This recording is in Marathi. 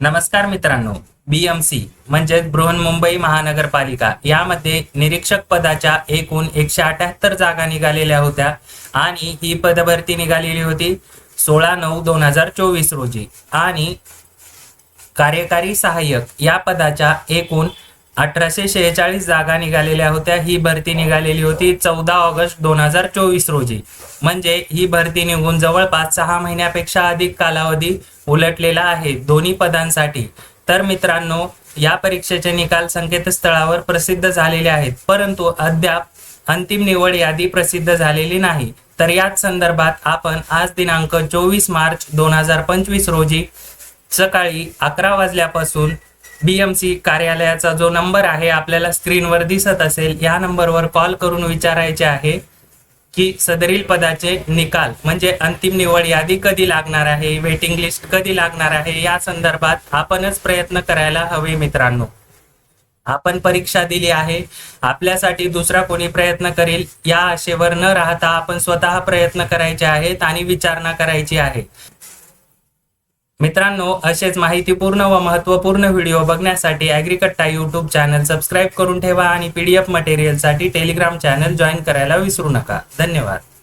नमस्कार मित्रांनो बीएमसी म्हणजे बृहन्मुंबई महानगरपालिका यामध्ये निरीक्षक पदाच्या एकूण एकशे अठ्याहत्तर जागा निघालेल्या होत्या आणि ही पदभरती निघालेली होती सोळा नऊ दोन हजार चोवीस रोजी. आणि कार्यकारी सहाय्यक या पदाच्या एकूण अठराशे शेहेचाळीस जागा निघालेल्या होत्या. ही भरती निघालेली होती चौदा ऑगस्ट दोन हजार चोवीस रोजी. म्हणजे ही भरती निघून जवळपास सहा महिन्यापेक्षा अधिक कालावधी उलटलेला आहे दोन्ही पदांसाठी. तर मित्रांनो या परीक्षेचे निकाल संकेतस्थळावर प्रसिद्ध झालेले आहेत. परंतु अद्याप अंतिम निवड यादी प्रसिद्ध झालेली नाही. तर याच संदर्भात आपण आज दिनांक चोवीस मार्च दोन हजार पंचवीस रोजी सकाळी अकरा वाजल्यापासून बीएमसी कार्यालयाचा जो नंबर आहे आपल्याला स्क्रीनवर दिसत असेल या नंबरवर कॉल करून विचारायचे आहे की सदरील पदाचे निकाल म्हणजे अंतिम निवड यादी कधी लागणार आहे वेटिंग लिस्ट कधी लागणार आहे या संदर्भात आपणच प्रयत्न करायला हवे मित्रांनो. आपण परीक्षा दिली आहे आपल्यासाठी दुसरा कोणी प्रयत्न करेल या आशेवर न राहता आपण स्वतः प्रयत्न करायचे आहेत आणि विचारणा करायची आहे. मित्रांनो असेच माहितीपूर्ण व महत्त्वपूर्ण व्हिडिओ बघण्यासाठी ॲग्रिकट्टा यूट्यूब चॅनल सबस्क्राईब करून ठेवा आणि पीडीएफ मटेरियलसाठी टेलिग्राम चॅनल जॉईन करायला विसरू नका. धन्यवाद.